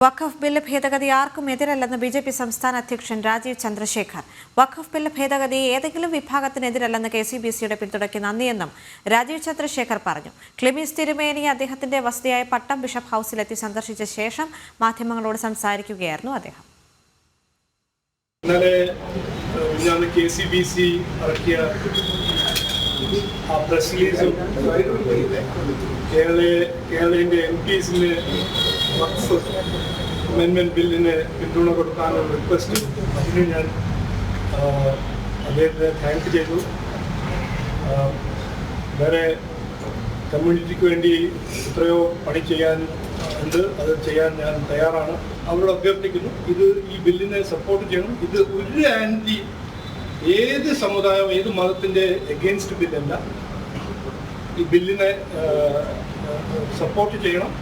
വഖഫ് bill ഭേദഗതി ആർക്കും എതിരല്ലെന്ന് B J P സംസ്ഥാന അധ്യക്ഷൻ രാജീവ് ചന്ദ്രശേഖർ. വഖഫ് ബില്ല് ഭേദഗതി ഏതെങ്കിലും വിഭാഗത്തിനെതിരല്ലെന്ന് കെ സി ബി സിയുടെ പിന്തുണയ്ക്ക് നന്ദിയെന്നും രാജീവ് ചന്ദ്രശേഖർ പറഞ്ഞു. ക്ലിമിസ് തിരുമേനി അദ്ദേഹത്തിന്റെ വസതിയായ പട്ടം ബിഷപ്പ് ഹൌസിലെത്തി സന്ദർശിച്ച ശേഷം മാധ്യമങ്ങളോട് സംസാരിക്കുകയായിരുന്നു അദ്ദേഹം. ഇന്നലെ വഖഫ് അമെൻമെന്റ് ബില്ലിന് പിന്തുണ കൊടുക്കാനുള്ള റിക്വസ്റ്റ് അതിന് ഞാൻ അദ്ദേഹത്തെ താങ്ക് ചെയ്തു. വേറെ കമ്മ്യൂണിറ്റിക്ക് വേണ്ടി എത്രയോ പണി ചെയ്യാൻ ഉണ്ട്. അത് ചെയ്യാൻ ഞാൻ തയ്യാറാണ്. അവരോട് അഭ്യർത്ഥിക്കുന്നു. ഇത് ഈ ബില്ലിനെ സപ്പോർട്ട് ചെയ്യണം. ഇത് ഒരു ആന്റി ഏത് സമുദായം ഏത് മതത്തിന്റെ എഗെയിൻസ്റ്റ് ബില്ലല്ല. ഈ ബില്ലിനെ സപ്പോർട്ട് ചെയ്യണം.